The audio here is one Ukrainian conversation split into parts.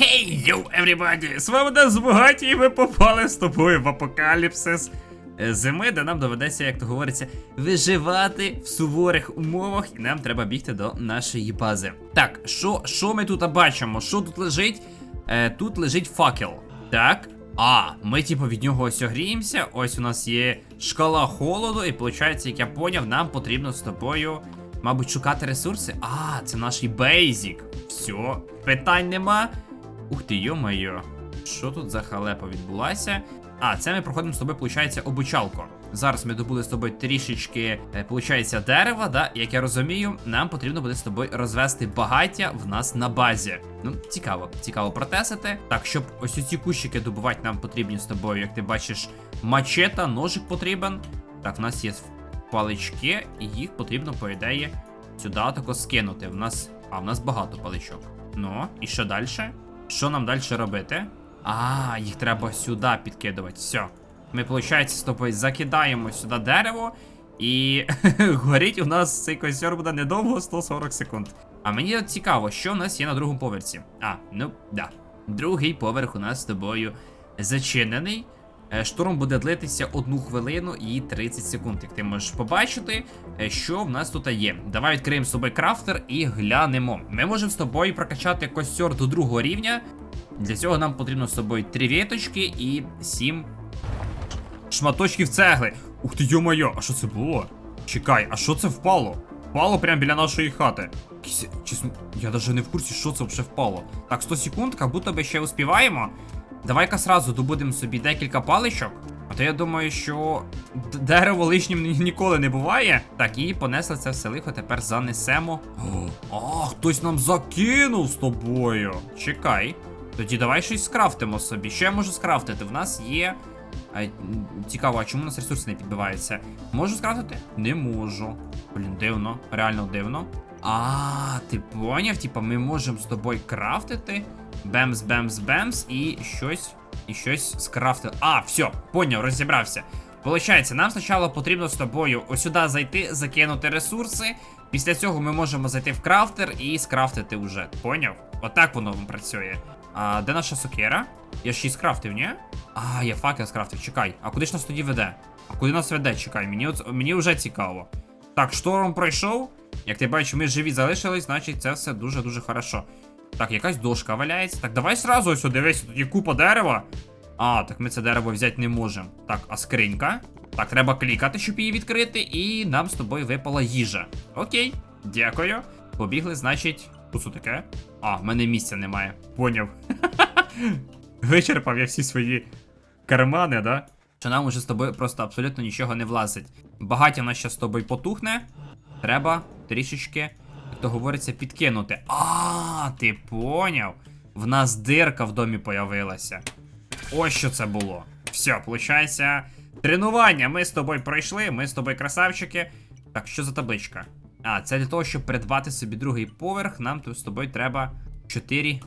Хей, йоу, everybody! З вами Дез Бугаті, і ми попали з тобою в апокаліпсис е, зими, де нам доведеться, як то говориться, виживати в суворих умовах, і нам треба бігти до нашої бази. Так, що що ми тут бачимо? Що тут лежить? Е, тут лежить факел. Так. А, ми типу від нього ось огріємося. Ось у нас є шкала холоду, і виходить, як я поняв, нам потрібно з тобою, мабуть, шукати ресурси. А, це наш бейзік. Все, питань нема. Ух ти, йо-моє. Що тут за халепа відбулася? А, це ми проходимо з тобою, виходить, обучалку. Зараз ми добули з тобою трішечки, е, получається, дерева, да? Як я розумію, нам потрібно буде з тобою розвести багаття в нас на базі. Ну, цікаво, цікаво протестити. Так, щоб ось ці кущики добувати, нам потрібні з тобою, як ти бачиш, мачета, ножик потрібен. Так, в нас є палички, і їх потрібно, по ідеї, сюди тако скинути. В нас. А, в нас багато паличок. Ну, і що далі? Що нам далі робити? А, їх треба сюди підкидувати. Все. Ми, виходить, з тобою закидаємо сюди дерево, і горіть у нас цей костер буде недовго 140 секунд. А мені цікаво, що у нас є на другому поверсі. А, ну да. Другий поверх у нас з тобою зачинений. Е, Штурм буде длитися 1 хвилину і 30 секунд. Як ти можеш побачити, е, що в нас тут є. Давай відкриємо тобою крафтер і глянемо. Ми можемо з тобою прокачати костер до другого рівня. Для цього нам потрібно з собою 3 віточки і 7 шматочків цегли. Ух ти, йо-моє, а що це було? Чекай, а що це впало? Впало прямо біля нашої хати. Чесно, я навіть не в курсі, що це вже впало. Так, 100 секунд, як будто би ще успіваємо. Давай-ка сразу добудемо собі декілька паличок. А то я думаю, що дерево лишнім ні- ніколи не буває. Так, і понесли це все лихо, тепер занесемо. А, хтось нам закинув з тобою. Чекай. Тоді давай щось скрафтимо собі. Що я можу скрафтити? В нас є. А, цікаво, а чому у нас ресурси не підбиваються? Можу скрафтити? Не можу. Блін, дивно, реально дивно. А, ти поняв? Типа, ми можемо з тобою крафтити. Бемс, бемс, бемс, і щось. І щось скрафтити. А, все, поняв, розібрався. Получається, нам спочатку потрібно з тобою сюди зайти, закинути ресурси. Після цього ми можемо зайти в крафтер і скрафтити вже. Поняв? Отак воно працює. А де наша сокера? Я ж її скрафтив, ні? А, я факел скрафтив, чекай. А куди ж нас тоді веде? А куди нас веде? Чекай, мені от, мені вже цікаво. Так, шторм пройшов. Як ти бачиш, ми живі залишились, значить це все дуже-дуже хорошо. Так, якась дошка валяється. Так, давай сразу ось дивись, тут є купа дерева. А, так ми це дерево взяти не можемо. Так, а скринька? Так, треба клікати, щоб її відкрити, і нам з тобою випала їжа. Окей, дякую. Побігли, значить. Що таке? А, в мене місця немає. Поняв. Вичерпав я всі свої кармани, да? Що нам уже з тобою просто абсолютно нічого не влазить. Багаття в нас ще з тобою потухне. Треба трішечки, то говориться, підкинути. А, ти поняв? В нас дирка в домі появилася. Ось що це було. Все, виходить, тренування. Ми з тобою пройшли, ми з тобою красавчики. Так, що за табличка? А, це для того, щоб придбати собі другий поверх, нам тут з тобою треба 4.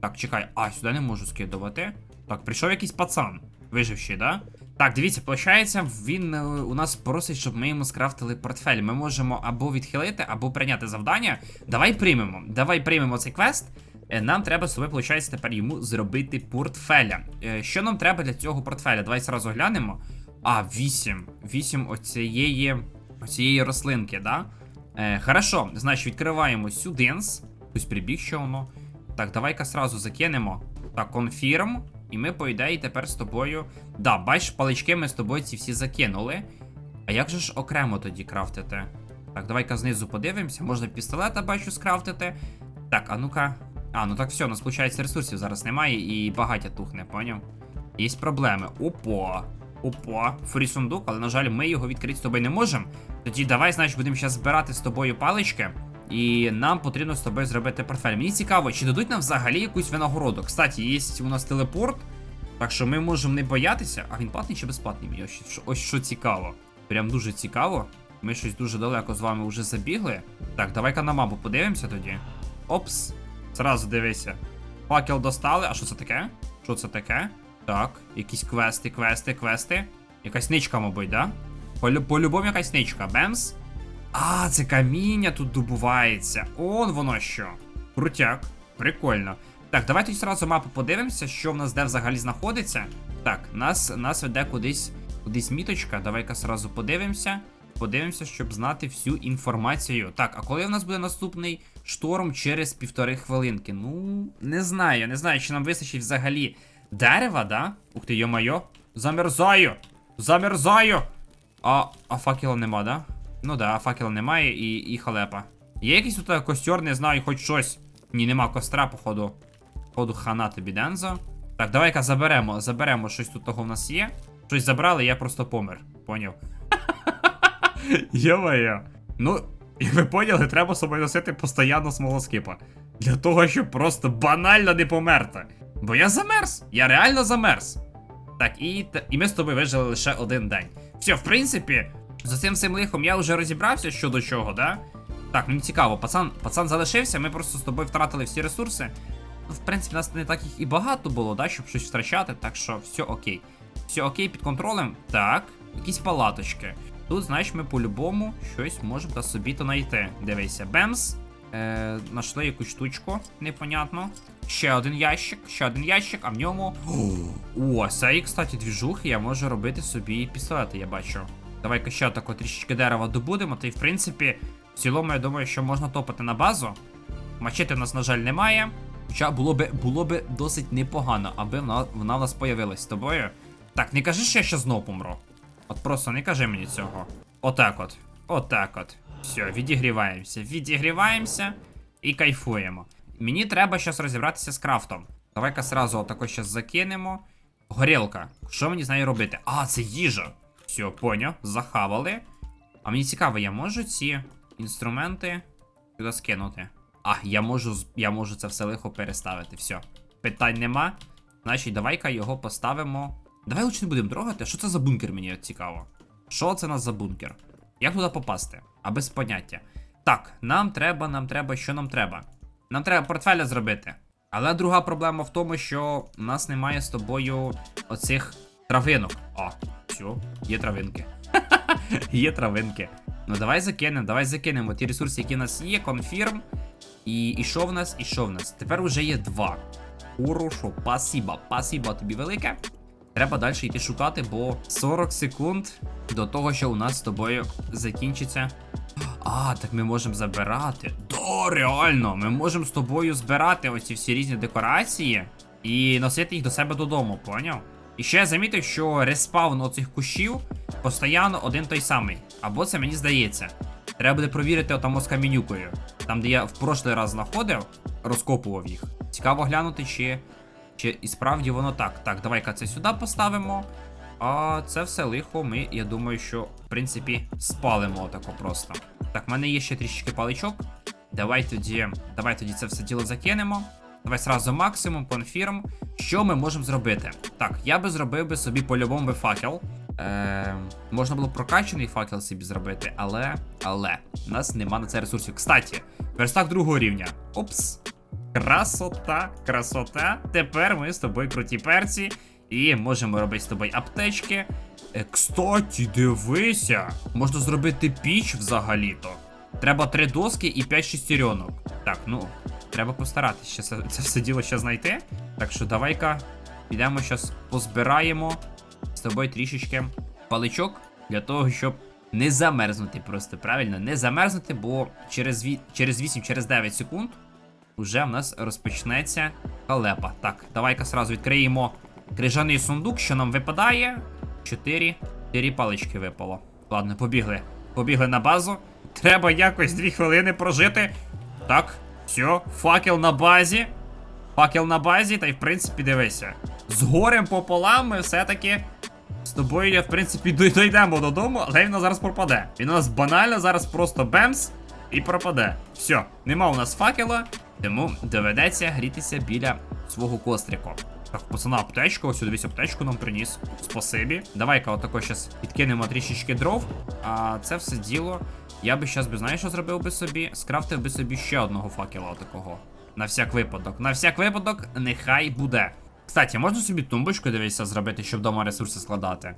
Так, чекай, а, сюди не можу скидувати. Так, прийшов якийсь пацан. Виживший, да? Так, дивіться, виходить, він е, у нас просить, щоб ми йому скрафтили портфель. Ми можемо або відхилити, або прийняти завдання. Давай приймемо. Давай приймемо цей квест. Е, Нам треба з собою, виходить, тепер йому зробити портфеля. Е, Що нам треба для цього портфеля? Давай зразу глянемо. А, 8. 8 оцієї, оцієї рослинки, да? Е, хорошо, значить, відкриваємо сюдинс. Хтось прибіг, що воно. Так, давай-ка сразу закинемо. Так, конфірм. І ми, по ідеї, тепер з тобою. Да, бачиш, палички ми з тобою ці всі закинули. А як же ж окремо тоді крафтити? Так, давай-ка знизу подивимося. Можна пістолета, бачу, скрафтити. Так, а ну-ка. А, ну так все, у нас, виходить, ресурсів зараз немає і багаття тухне, поняв? Є проблеми. Опа. Опа, фрі сундук, але, на жаль, ми його відкрити з тобою не можемо. Тоді давай, значить, будемо зараз збирати з тобою палички. І нам потрібно з тобою зробити портфель. Мені цікаво, чи дадуть нам взагалі якусь винагороду. Кстати, є у нас телепорт, так що ми можемо не боятися. А він платний чи безплатний? Мені ось, ось що цікаво. Прям дуже цікаво. Ми щось дуже далеко з вами вже забігли. Так, давай-ка на мапу подивимося тоді. Опс. Зразу дивися. Факел достали. А що це таке? Що це таке? Так, якісь квести, квести, квести. Якась ничка, мабуть, да? По-любому якась ничка. Бемс. А, це каміння тут добувається. Он воно що. Крутяк. Прикольно. Так, давайте зразу мапу подивимося, що в нас де взагалі знаходиться. Так, нас, нас веде кудись, кудись міточка. Давай-ка зразу подивимося. Подивимося, щоб знати всю інформацію. Так, а коли в нас буде наступний шторм через півтори хвилинки? Ну, не знаю, не знаю, чи нам вистачить взагалі дерева, да? Ух ти, йо-майо. Замерзаю! Замерзаю! А, а факела нема, да? Ну да, факела немає і, і халепа. Є якийсь тут костер, не знаю, хоч щось. Ні, нема костра, походу. Походу, хана тобі Дензо. Так, давай-ка заберемо, заберемо щось тут того в нас є. Щось забрали, я просто помер. Поняв? Йо-моє. Ну, як ви поняли, треба собою носити постійно смолоскипа. Для того, щоб просто банально не померти. Бо я замерз. Я реально замерз. Так, і, і ми з тобою вижили лише один день. Все, в принципі, з цим всім лихом я вже розібрався що до чого, да? Так, мені цікаво, пацан, пацан залишився, ми просто з тобою втратили всі ресурси. В принципі, нас не так їх і багато було, да, щоб щось втрачати, так що все окей. Все окей, під контролем. Так, якісь палаточки. Тут, знаєш, ми по-любому щось можемо та собі то знайти. Дивися, бемс. Е, Нашли якусь штучку, непонятно. Ще один ящик, ще один ящик, а в ньому. О, це, кстати, двіжухи, я можу робити собі пістолети, я бачу. Давай-ка ще тако трішечки дерева добудемо, та й в принципі, в цілому, я думаю, що можна топати на базу. Мачети в нас, на жаль, немає. Хоча було би, було би досить непогано, аби вона, вона в нас появилась з тобою. Так, не кажи, що я ще знов помру. От просто не кажи мені цього. Отак от. Отак от. Все, відігріваємося. Відігріваємося і кайфуємо. Мені треба щось розібратися з крафтом. Давай-ка сразу отако щас закинемо. Горілка. Що мені з нею робити? А, це їжа. Все, поняв, захавали. А мені цікаво, я можу ці інструменти сюди скинути. А, я можу, я можу це все лихо переставити. Все. Питань нема. Значить, давай-ка його поставимо. Давай лучше не будемо трогати. Що це за бункер, мені цікаво. Що це нас за бункер? Як туди попасти? А без поняття. Так, нам треба, нам треба, що нам треба? Нам треба портфеля зробити. Але друга проблема в тому, що у нас немає з тобою оцих травинок. О, все, є травинки. є травинки. Ну давай закинемо, давай закинемо ті ресурси, які в нас є, конфірм. І, і що в нас, і що в нас? Тепер уже є два. Хорошо, пасіба, пасіба тобі велике. Треба далі йти шукати, бо 40 секунд до того, що у нас з тобою закінчиться. А, так ми можемо забирати. Да, реально, ми можемо з тобою збирати оці всі різні декорації і носити їх до себе додому, поняв? І ще я замітив, що респаун оцих кущів постійно один той самий. Або це мені здається. Треба буде провірити отамо з камінюкою. Там, де я в прошлий раз знаходив, розкопував їх. Цікаво глянути, чи, чи і справді воно так. Так, давай-ка це сюди поставимо. А це все лихо ми, я думаю, що в принципі спалимо отако просто. Так, в мене є ще трішечки паличок. Давай тоді, давай тоді це все діло закинемо. Давай сразу максимум, конфірм. Що ми можемо зробити? Так, я би зробив би собі по-любому факел. Е, можна було б прокачаний факел собі зробити, але. Але у нас нема на це ресурсів. Кстати, верстак другого рівня. Опс. Красота, красота. Тепер ми з тобою круті перці. І можемо робити з тобою аптечки. Е, кстати, дивися. Можна зробити піч взагалі-то. Треба три доски і п'ять шестеренок. Так, ну, треба постаратися це, все діло ще знайти. Так що давай-ка підемо зараз позбираємо з тобою трішечки паличок для того, щоб не замерзнути просто правильно, не замерзнути, бо через, через 8, через 9 секунд уже в нас розпочнеться халепа. Так, давай-ка сразу відкриємо крижаний сундук, що нам випадає. Чотири, чотири палички випало. Ладно, побігли. Побігли на базу. Треба якось дві хвилини прожити. Так, все, факел на базі. Факел на базі, та й в принципі дивися. З горем пополам ми все-таки з тобою, я, в принципі, дойдемо додому, але він нас зараз пропаде. Він у нас банально зараз просто бемс і пропаде. Все, нема у нас факела, тому доведеться грітися біля свого кострику. Так, пацана, аптечка, ось дивись, аптечку нам приніс. Спасибі. Давай-ка отако щас підкинемо трішечки дров. А це все діло. Я би щас би, знаєш, що зробив би собі? Скрафтив би собі ще одного факела такого. На всяк випадок. На всяк випадок, нехай буде. Кстати, можна собі тумбочку дивися зробити, щоб вдома ресурси складати.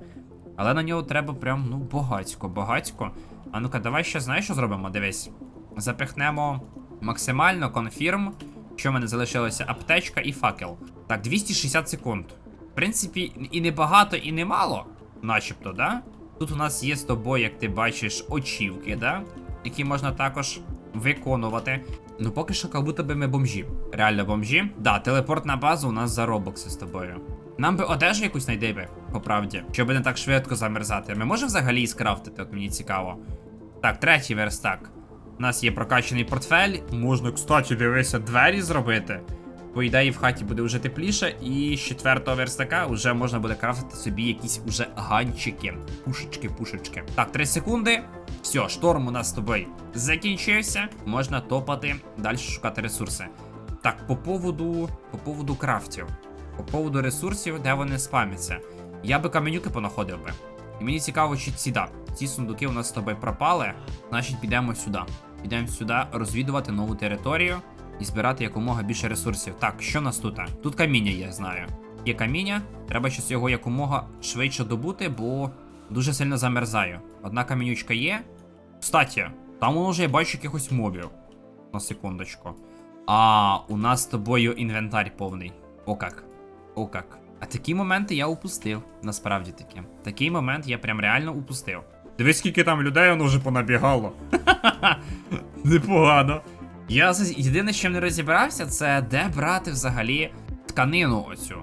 Але на нього треба прям, ну, багатько, багатько. А ну-ка, давай ще знаєш, що зробимо? Дивись. Запихнемо максимально конфірм. Що в мене залишилося? Аптечка і факел. Так, 260 секунд. В принципі, і не багато, і не мало, начебто, да? Тут у нас є з тобою, як ти бачиш, очівки, да? Які можна також виконувати. Ну, поки що, як будто би ми бомжі. Реально бомжі. Да, телепорт на базу у нас за робокси з тобою. Нам би одежу якусь знайти би, по правді, щоб не так швидко замерзати. Ми можемо взагалі скрафтити, от мені цікаво. Так, третій верстак. У нас є прокачаний портфель. Можна, кстати, дивися, двері зробити. По ідеї в хаті буде вже тепліше, і з четвертого верстака вже можна буде крафтити собі якісь уже ганчики. Пушечки, пушечки. Так, 3 секунди. Все, шторм у нас з тобою закінчився. Можна топати, далі шукати ресурси. Так, по поводу. По поводу крафтів. По поводу ресурсів, де вони спамяться. Я би каменюки понаходив би. І мені цікаво, чи ці да. Ці сундуки у нас з тобою пропали. Значить, підемо сюди. Підемо сюди розвідувати нову територію і збирати якомога більше ресурсів. Так, що нас тут? Тут каміння є, знаю. Є каміння, треба щось його якомога швидше добути, бо дуже сильно замерзаю. Одна камінючка є. Кстати, там вже я бачу якихось мобів. На секундочку. А, у нас з тобою інвентар повний. О как. О как. А такі моменти я упустив. Насправді таки. Такий момент я прям реально упустив. Дивись, скільки там людей воно вже понабігало. Непогано. Я єдине, з чим не розібрався, це де брати взагалі тканину оцю.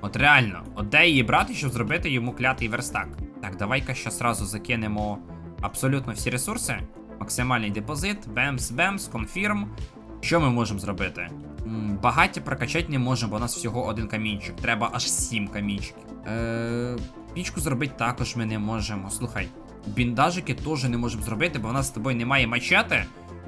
От реально, от де її брати, щоб зробити йому клятий верстак. Так, давай-ка ще сразу закинемо абсолютно всі ресурси. Максимальний депозит, бемс, бемс, конфірм. Що ми можемо зробити? Багаття прокачати не можемо, бо у нас всього один камінчик. Треба аж сім камінчиків. Е, пічку зробити також ми не можемо. Слухай, біндажики теж не можемо зробити, бо у нас з тобою немає мачети,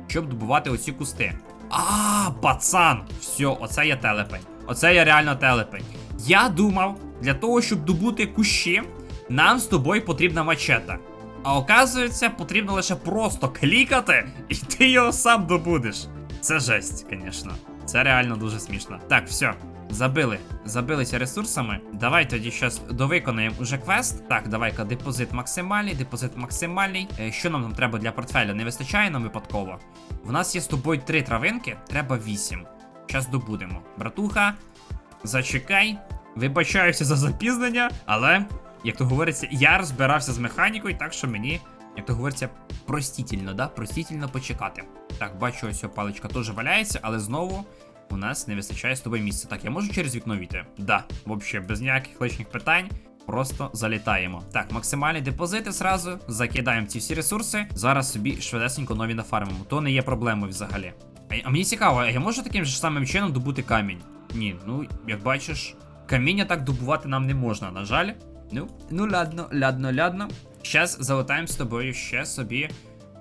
щоб добувати оці кусти. А, пацан! Все, оце я телепень. Оце я реально телепень. Я думав, для того, щоб добути кущі, нам з тобою потрібна мачета. А оказується, потрібно лише просто клікати, і ти його сам добудеш. Це жесть, звісно. Це реально дуже смішно. Так, все. Забили. Забилися ресурсами. Давай тоді щас довиконаємо уже квест. Так, давай-ка депозит максимальний, депозит максимальний. Е, що нам там треба для портфеля? Не вистачає нам випадково. В нас є з тобою три травинки, треба вісім. Щас добудемо. Братуха, зачекай. Вибачаюся за запізнення, але, як то говориться, я розбирався з механікою, так що мені, як то говориться, простітельно, да? Простітельно почекати. Так, бачу, ось паличка теж валяється, але знову у нас не вистачає з тобою місця. Так, я можу через вікно війти? Да, взагалі, без ніяких лишніх питань. Просто залітаємо. Так, максимальні депозити зразу. Закидаємо ці всі ресурси. Зараз собі швидесенько нові нафармимо. То не є проблемою взагалі. А, а мені цікаво, а я можу таким же самим чином добути камінь? Ні, ну як бачиш, каміння так добувати нам не можна, на жаль. Ну, ну ладно, ладно, ладно. Щас залетаємо з тобою ще собі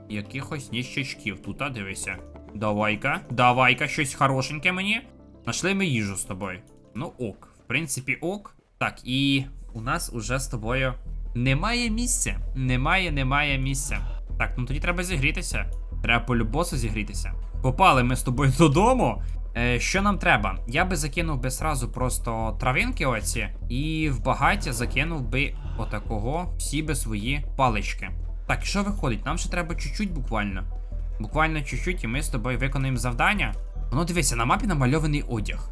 якихось ніщачків. Тут, а дивися. Давай-ка, давай-ка, щось хорошеньке мені. Нашли ми їжу з тобою. Ну ок, в принципі, ок. Так, і у нас уже з тобою немає місця. Немає, немає місця. Так, ну тоді треба зігрітися. Треба по любосу зігрітися. Попали ми з тобою додому. Е, що нам треба? Я би закинув би сразу просто травинки оці, і в багаття закинув би отакого всі би свої палички. Так, що виходить? Нам ще треба чуть-чуть буквально. Буквально чуть-чуть, і ми з тобою виконаємо завдання. Воно дивися, на мапі намальований одяг.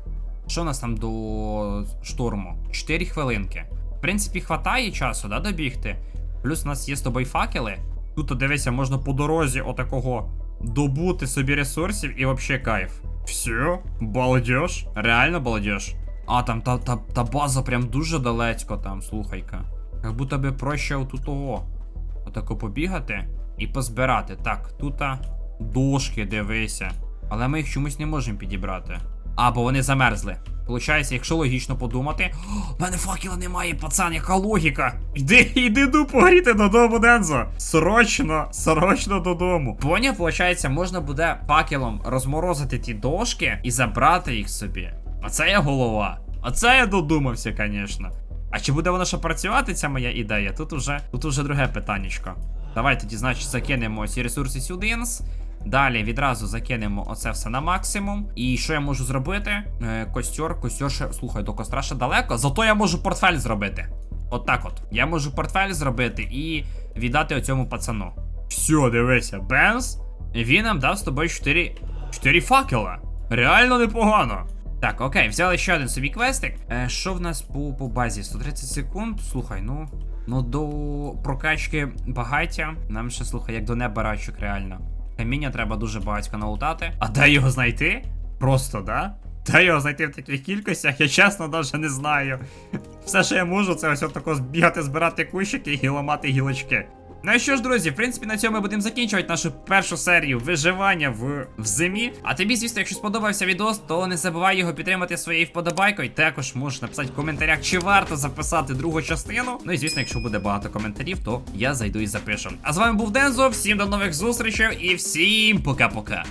Що у нас там до шторму? 4 хвилинки. В принципі, хватає часу, да, добігти. Плюс у нас є з тобою факели. Тут, дивися, можна по дорозі отакого добути собі ресурсів і вообще кайф. Все, балдеж. Реально балдеж. А, там та, та, та база прям дуже далечко там, слухай-ка. Як будто би проще отут того. Отако побігати і позбирати. Так, тут дошки, дивися. Але ми їх чомусь не можемо підібрати. А, бо вони замерзли. Получається, якщо логічно подумати. В мене факела немає, пацан, яка логіка? Іди, іди дупу горіти додому, Дензо. Срочно, срочно додому. Поняв, получається, можна буде факелом розморозити ті дошки і забрати їх собі. Оце я голова. Оце я додумався, звісно. А чи буде вона ще працювати, ця моя ідея? Тут уже, тут уже друге питаннячко. Давай тоді, значить, закинемо ці ресурси сюди. Далі відразу закинемо оце все на максимум. І що я можу зробити? Е, костер, костер ще, слухай, до костра ще далеко. Зато я можу портфель зробити. От так от. Я можу портфель зробити і віддати оцьому пацану. Все, дивися, Бенз. Він нам дав з тобою 4, 4 факела. Реально непогано. Так, окей, взяли ще один собі квестик. Е, що в нас по, по базі? 130 секунд. Слухай, ну. Ну до прокачки багаття. Нам ще слухай, як до неба рачок, реально. Каміння треба дуже багатько налутати. А де його знайти? Просто, да? Де його знайти в таких кількостях, я чесно навіть не знаю. Все, що я можу, це ось отако бігати, збирати кущики і ламати гілочки. Ну і що ж, друзі, в принципі, на цьому ми будемо закінчувати нашу першу серію виживання в, в зимі. А тобі, звісно, якщо сподобався відос, то не забувай його підтримати своєю вподобайкою. Також можеш написати в коментарях, чи варто записати другу частину. Ну і звісно, якщо буде багато коментарів, то я зайду і запишу. А з вами був Дензо, всім до нових зустрічей і всім пока-пока.